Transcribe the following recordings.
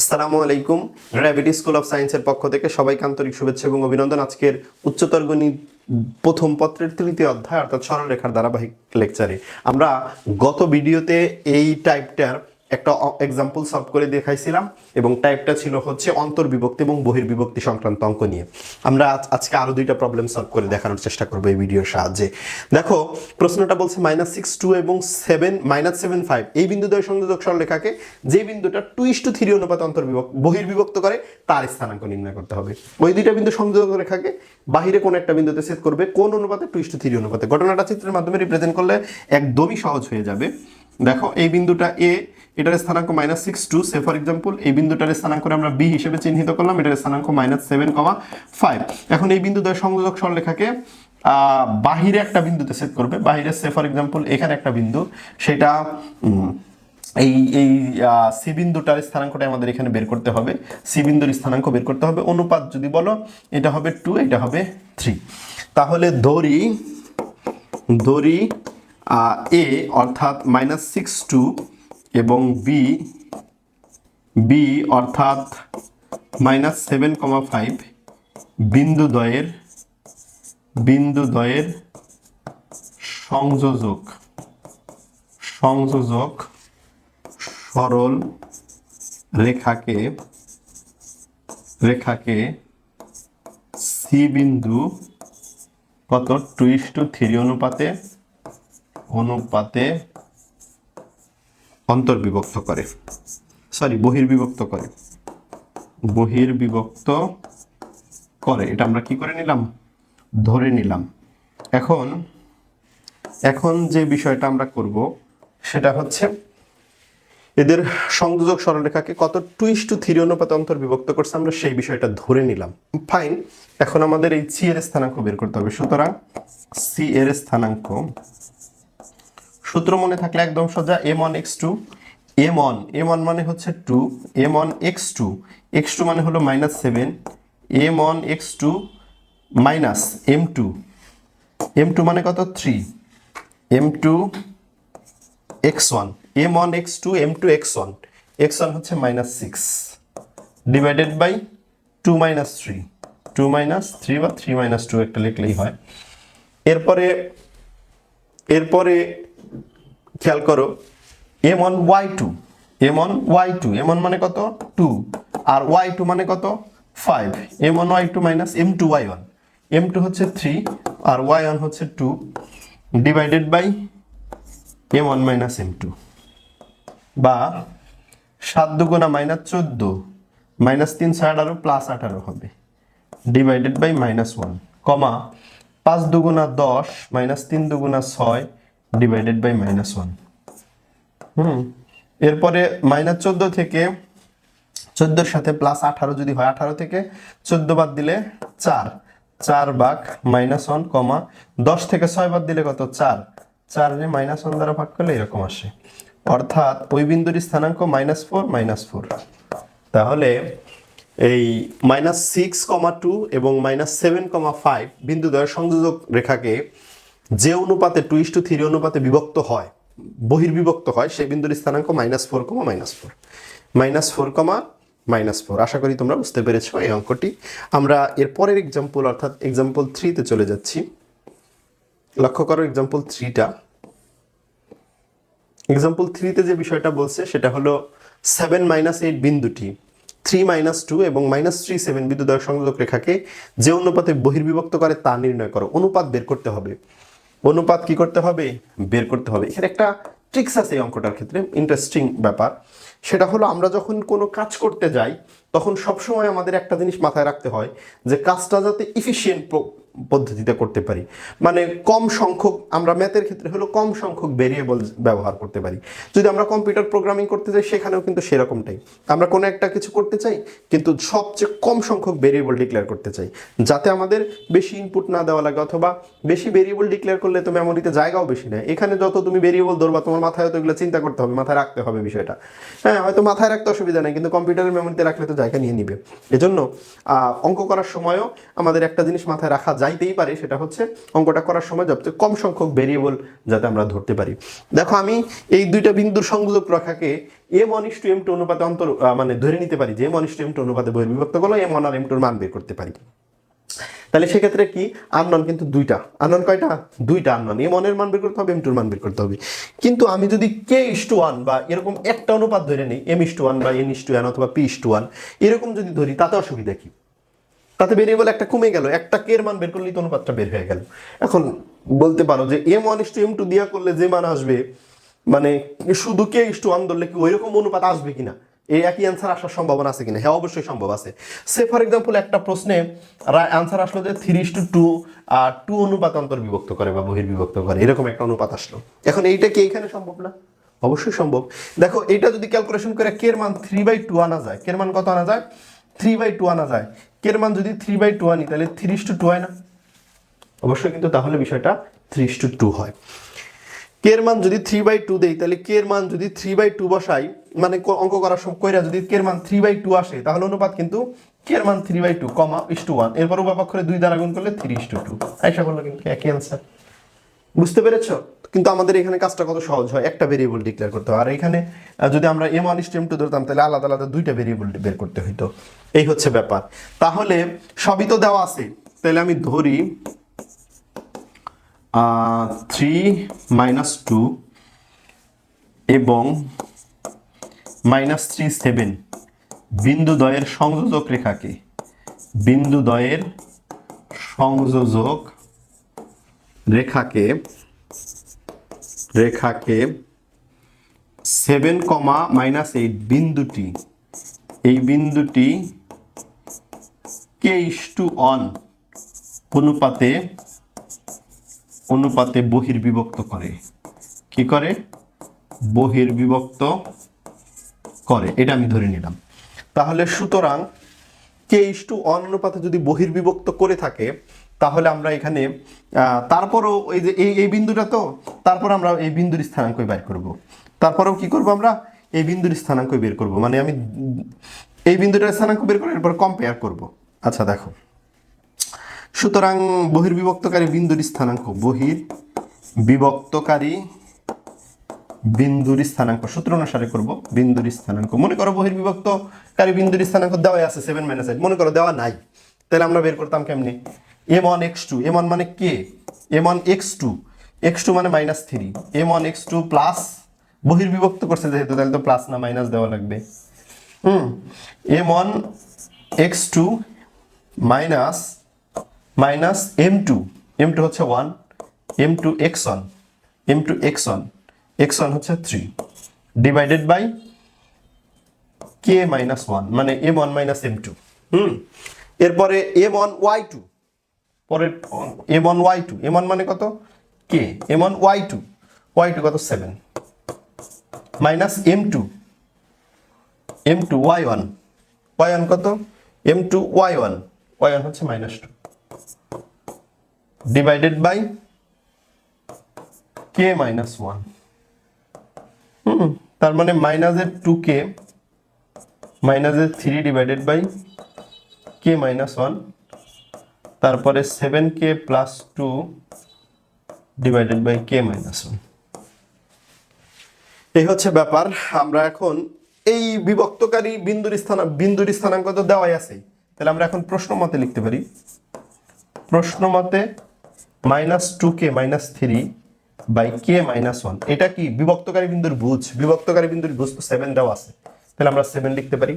আসসালামু আলাইকুম gravity school of সায়েন্সের পক্ষ থেকে সবাইকে আন্তরিক শুভেচ্ছা এবং অভিনন্দন। আজকের উচ্চতর গণিত প্রথম পত্রের তৃতীয় অধ্যায়, অর্থাৎ সরলরেখার ধারাবাহিক লেকচারে। আমরা গত ভিডিওতে এই টাইপটার একটা এক্সাম্পল সলভ করে দেখাইছিলাম এবং টাইপটা ছিল হচ্ছে অন্তর্বিভক্তি এবং বহির্বিভক্তি সংক্রান্ত অঙ্ক নিয়ে। আমরা আজ- আজকে আরও দুইটা প্রবলেম সলভ করে দেখানোর চেষ্টা করব এই ভিডিওর সাহায্যে। দেখো, প্রশ্নটা বলছে মাইনাস সিক্স টু এবং সেভেন মাইনাস সেভেন ফাইভ এই বিন্দুদ্বয় সংযোজক সরলরেখাকে যে বিন্দুটা টু ইস টু থ্রি অনুপাত অন্তর্বিভক্ত, বহির্বিভক্ত করে, তার স্থানাঙ্ক নির্ণয় করতে হবে। ওই দুইটা বিন্দু সংযোজক রেখাকে বাহিরে কোন একটা বিন্দুতে সেট করবে, কোন অনুপাতে টু ইস টু থ্রি অনুপাতে। ঘটনাটা চিত্রের মাধ্যমে রিপ্রেজেন্ট করলে একদমই সহজ হয়ে যাবে। দেখো এই বিন্দুটা এ এটার স্থানাঙ্ক minus six two say for example এই বিন্দুটার স্থানাঙ্ক আমরা বি হিসেবে চিহ্নিত করলাম এটার স্থানাঙ্ক মাইনাস সেভেন কমা ফাইভ এখন এই বিন্দু দ্বয় সংযোজক সরলরেখাকে আহ, বাহিরে একটা বিন্দুতে সেট করবে। বাহিরে সে ফর এক্সাম্পল এখানে একটা বিন্দু সেটা এই এই সি বিন্দুটার স্থানাঙ্কটা আমাদের এখানে বের করতে হবে। সি বিন্দুর স্থানাঙ্ক বের করতে হবে। অনুপাত যদি বলো এটা হবে টু এটা হবে থ্রি তাহলে দড়ি ধরি এ অর্থাৎ মাইনাস সিক্স টু এবং বি বি অর্থাৎ মাইনাস সেভেন কমা ফাইভ বিন্দুদ্বয়ের বিন্দুদ্বয়ের সংযোজক সংযোজক সরল রেখাকে রেখাকে সি বিন্দু কত টু ইস টু থ্রি অনুপাতে অনুপাতে অন্তর্বিভক্ত করে। সরি বহির্বিভক্ত করে। বহির্বিভক্ত করে। এটা আমরা কি করে নিলাম? ধরে নিলাম। এখন এখন যে বিষয়টা আমরা করব, সেটা হচ্ছে এদের সংযোজক সরলরেখাকে কত টুইস টু থ্রি অনুপাতে অন্তর্বিভক্ত করছে আমরা সেই বিষয়টা ধরে নিলাম। ফাইন এখন আমাদের এই সি এর স্থানাঙ্ক বের করতে হবে। সুতরাং সি এর স্থানাঙ্ক সূত্র মনে থাকলে একদম সোজা M one X two M one M one মানে হচ্ছে two M one X two X two মানে হলো minus seven M one X two minus M two M two মানে কত? Three M two X one M one X two M two X one X one হচ্ছে minus six divided by two minus three two minus three বা three minus two একটা লিখলেই হয়। এরপরে এরপরে খেয়াল করো M one Y two M one Y two M one মানে কত? টু আর ওয়াই টু মানে কত? Five M one Y two minus M two Y one M two হচ্ছে থ্রি আর ওয়াই ওয়ান হচ্ছে two divided by M one minus M two বা সাত দুগুণা মাইনাস চোদ্দ মাইনাস তিন ছয় আঠারো প্লাস আঠারো হবে divided by minus one comma পাঁচ দুগুণা দশ মাইনাস তিন দুগুণা ছয় ডিভাইডেড বাই মাইনাস ওয়ান হুম। এরপরে মাইনাস চোদ্দ থেকে চোদ্দোর সাথে প্লাস আঠারো যদি হয়, আঠারো থেকে চোদ্দ বাদ দিলে চার। চার বাঘ মাইনাস ওয়ান কমা দশ থেকে ছয় বাদ দিলে কত? চার। চার মাইনাস ওয়ান দ্বারা ভাগ করলে এরকম আসে। অর্থাৎ ওই বিন্দুর স্থানাঙ্ক মাইনাস ফোর মাইনাস ফোর তাহলে এই মাইনাস সিক্স কমা টু এবং মাইনাস সেভেন কমা ফাইভ বিন্দুদ্বয় সংযোজক রেখাকে যে অনুপাতে টু ইস টু থ্রি অনুপাতে বিভক্ত হয়, বহির্বিভক্ত হয় সেই বিন্দুর স্থানাঙ্ক minus four comma minus four minus four comma minus four আশা করি তোমরা বুঝতে পেরেছ এই অঙ্কটি। আমরা এর পরের এক্সাম্পল অর্থাৎ এক্সাম্পল থ্রিতে চলে যাচ্ছি। লক্ষ্য করো এক্সাম্পল থ্রিটা এক্সাম্পল থ্রিতে যে বিষয়টা বলছে, সেটা হলো সেভেন মাইনাস এইট বিন্দুটি। থ্রি মাইনাস টু এবং মাইনাস থ্রি সেভেন বিদ্যুৎ সংযোজক রেখাকে যে অনুপাতে বহির্বিভক্ত করে তা নির্ণয় করো। অনুপাত বের করতে হবে। অনুপাত কি করতে হবে? বের করতে হবে। এখানে একটা ট্রিক্স আছে এই অঙ্কটার ক্ষেত্রে ইন্টারেস্টিং ব্যাপার। সেটা হলো আমরা যখন কোনো কাজ করতে যাই, তখন সবসময় আমাদের একটা জিনিস মাথায় রাখতে হয় যে কাজটা যাতে ইফিসিয়েন্ট পদ্ধতিতে করতে পারি। মানে কম সংখ্যক, আমরা ম্যাথের ক্ষেত্রে হলো কম সংখ্যক ভেরিয়েবল ব্যবহার করতে পারি। যদি আমরা কম্পিউটার প্রোগ্রামিং করতে যাই, সেখানেও কিন্তু সেরকমটাই। আমরা কোনো একটা কিছু করতে চাই, কিন্তু সবচেয়ে কম সংখ্যক ভেরিয়েবল ডিক্লেয়ার করতে চাই। যাতে আমাদের বেশি ইনপুট না দেওয়া লাগে, অথবা বেশি ভেরিয়েবল ডিক্লেয়ার করলে তো মেমোরিতে জায়গাও বেশি নেয়। এখানে যত তুমি ভেরিয়েবল ধরবা, তোমার মাথায় হয়তো এগুলো চিন্তা করতে হবে, মাথায় রাখতে হবে বিষয়টা। হ্যাঁ হয়তো মাথায় রাখতে অসুবিধা নেই, কিন্তু কম্পিউটারের মেমোরিতে রাখলে তো জায়গা নিয়ে নিবে। এজন্য অঙ্ক করার সময়ও আমাদের একটা জিনিস মাথায় রাখা যায়। যাইতেই পারে, সেটা হচ্ছে অঙ্কটা করার সময় সবচেয়ে কম সংখ্যক ভেরিয়েবল যাতে আমরা ধরতে পারি। দেখো, আমি এই দুইটা বিন্দুর সংযোগ রেখাকে M is to M two অনুপাতে অন্তর মানে ধরে নিতে পারি যে M is to M two অনুপাতে বহির্বিভক্ত করলে এম ওয়ান আর এম টুর মান বের করতে পারি। তাহলে সেক্ষেত্রে কি? আননন কিন্তু দুইটা। আননন কয়টা? দুইটা আননন এম ওয়ানের মান বের করতে হবে এম টুর মান বের করতে হবে। কিন্তু আমি যদি কে ইস টু ওয়ান বা এরকম একটা অনুপাত ধরে নিই এম ইস টু ওয়ান বা এন ইস টু ওয়ান অথবা পি ইস টু ওয়ান এরকম যদি ধরি, তাতে অসুবিধা কি? তাতে ভেরিয়েবল একটা কমে গেল, একটা কে এর মান বের করলেই তো অনুপাতটা বের হয়ে গেল। এখন বলতে পারো যে M one is to M two দিয়া করলে যে মান আসবে মানে শুধু কে ইস টু ওয়ান ধরলে কি ওইরকম অনুপাত আসবে কিনা? এই একই অ্যান্সার আসার সম্ভাবনা আছে কিনা? হ্যাঁ অবশ্যই সম্ভব আছে। সে ফর এক্সাম্পল একটা প্রশ্নে অ্যান্সার আসলো যে থ্রি টু টু আর টু অনুপাত অন্তর বিভক্ত করে বা বহির্বিভক্ত করে, এরকম একটা অনুপাত আসলো। এখন এইটা কি এইখানে সম্ভব না? অবশ্যই সম্ভব। দেখো, এটা যদি ক্যালকুলেশন করে কের মান থ্রি বাই টু আনা যায় কের মান কত আনা যায়? থ্রি বাই টু আনা যায়। কের মান যদি থ্রি বাই টু আনি, তাহলে থ্রি টু টু হয় না। অবশ্যই কিন্তু তাহলে বিষয়টা থ্রি টু টু হয়। কের মান যদি থ্রি বাই টু দেই, তাহলে কের মান যদি থ্রি বাই টু বসাই মানে অঙ্ক করার সব কইরা যদি কের মান থ্রি বাই টু আসে, তাহলে অনুপাত কিন্তু কের মান three by two comma is to one এরপর উপাপক্ষরে দুই দ্বারা গুণ করলে থ্রি ইস টু টু আইসা করল কিন্তু একই অ্যান্সার বুঝতে পেরেছ? কিন্তু আমাদের এখানে কাজটা কত সহজ হয়? একটা ভেরিয়েবল ডিক্লেয়ার করতে হয়। আর এখানে যদি আমরা এম ওয়ান স্টেম টু ধরতাম, তাহলে আলাদা আলাদা দুইটা ভেরিয়েবল বের করতে হইতো। এই হচ্ছে ব্যাপার। তাহলে সবই তো দেওয়া আছে। তাহলে আমি ধরি থ্রি মাইনাস টু এবং মাইনাস থ্রি সেভেন বিন্দুদ্বয়ের সংযোজক রেখাকে বিন্দুদ্বয়ের সংযোজক রেখাকে রেখাকে সেভেন কমা মাইনাস এইট বিন্দুটি, এই বিন্দুটি কে ইস টু অন অনুপাতে অনুপাতে বহির্বিভক্ত করে। কি করে? বহির্বিভক্ত করে। এটা আমি ধরে নিলাম। তাহলে সুতরাং কে ইস টু অন অনুপাতে যদি বহির্বিভক্ত করে থাকে তাহলে আমরা এখানে তারপরও এই যে এই এই বিন্দুটা তো, তারপর আমরা এই বিন্দুর স্থানাঙ্ক বের করব। তারপরেও কি করব আমরা? এই বিন্দুর স্থানাঙ্ক বের করব। মানে আমি এই বিন্দুটার স্থানাঙ্ক বের করে এরপর কম্পেয়ার করব। আচ্ছা দেখো। সুতরাং বহির্বিভক্তকারী বিন্দুর স্থানাঙ্ক, বহির বিভক্তকারী বিন্দুর স্থানাঙ্ক, সূত্র অনুসারে করব বিন্দুর স্থানাঙ্ক। মনে করো বহির্বিভক্তকারী বিন্দুর স্থানাঙ্ক দেওয়াই আছে সেভেন মাইনাস এইট মনে করো দেওয়া নাই। তাহলে আমরা বের করতাম কেমনি? M one X two M one মানে K M one X two X two মানে minus three M one X two plus বহির্বিভক্ত করছে যেহেতু, তাহলে তো প্লাস না মাইনাস দেওয়া লাগবে। হুম M one X two minus minus M two M two হচ্ছে one M two X one M two X one X one হচ্ছে three divided by K minus one মানে M one minus M two হুম, এরপরে M one Y two পরে M one Y two M one মানে কত? K M one Y two Y two কত? Seven minus M two M two Y one Y one কত? M two Y one Y one হচ্ছে minus two divided by K minus one হুম, তার মানে মাইনাসের two K মাইনাসের three divided by K minus one তারপরে seven K plus two divided by K minus one এই হচ্ছে ব্যাপার। আমরা এখন এই বিভক্তকারী বিন্দুর স্থান বিন্দুর স্থানাঙ্ক তো দেওয়াই আছে। তাহলে আমরা এখন প্রশ্ন মতে লিখতে পারি। প্রশ্ন মতে minus two K minus three by K minus one এটা কি বিভক্তকারী বিন্দুর ভুজ বিভক্তকারী বিন্দুর ভুজ তো সেভেন দেওয়া আছে। তাহলে আমরা সেভেন লিখতে পারি।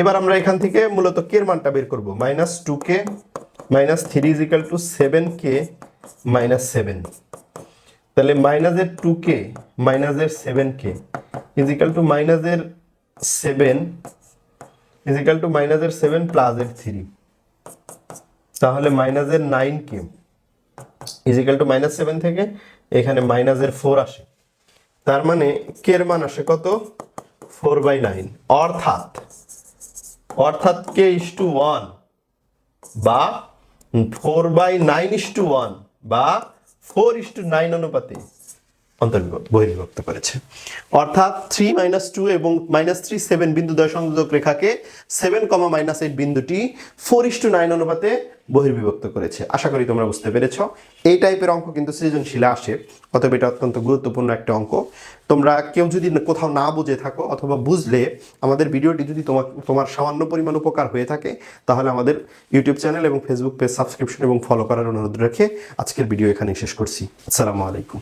এবার আমরা এখান থেকে মূলত কে মানটা বের করব। Minus two K minus three is equal to seven K minus seven তাহলে মাইনাসের টু কে মাইনাসের seven K is equal two মাইনাসের সেভেন ইজিক্যাল টু মাইনাসের সেভেন প্লাস এর থ্রি তাহলে মাইনাসের nine K is equal two minus seven থেকে এখানে মাইনাসের ফোর আসে। তার মানে কে এর মান আসে কত? ফোর বাই নাইন অর্থাৎ অর্থাৎ কে ইস টু ওয়ান বা four by nine is to one বা ফোর ইস টু নাইন অনুপাতে। বহির্বিভক্ত করেছে। অর্থাৎ থ্রি মাইনাস টু এবং মাইনাস থ্রি সেভেন বিন্দু দ্বয় সংযোজক রেখাকে সেভেন কমা মাইনাস এইট বিন্দুটি ফোর ইস টু নাইন অনুপাতে বহির্বিভক্ত করেছে। আশা করি তোমরা বুঝতে পেরেছ। এই টাইপের অঙ্ক কিন্তু সৃজনশীলে আসে, অতএব এটা অত্যন্ত গুরুত্বপূর্ণ একটা অঙ্ক। তোমরা কেউ যদি কোথাও না বুঝে থাকো অথবা বুঝলে আমাদের ভিডিওটি যদি তোমার তোমার সামান্য পরিমাণ উপকার হয়ে থাকে, তাহলে আমাদের ইউটিউব চ্যানেল এবং ফেসবুক পেজ সাবস্ক্রিপশন এবং ফলো করার অনুরোধ রেখে আজকের ভিডিও এখানেই শেষ করছি। আসসালামু আলাইকুম।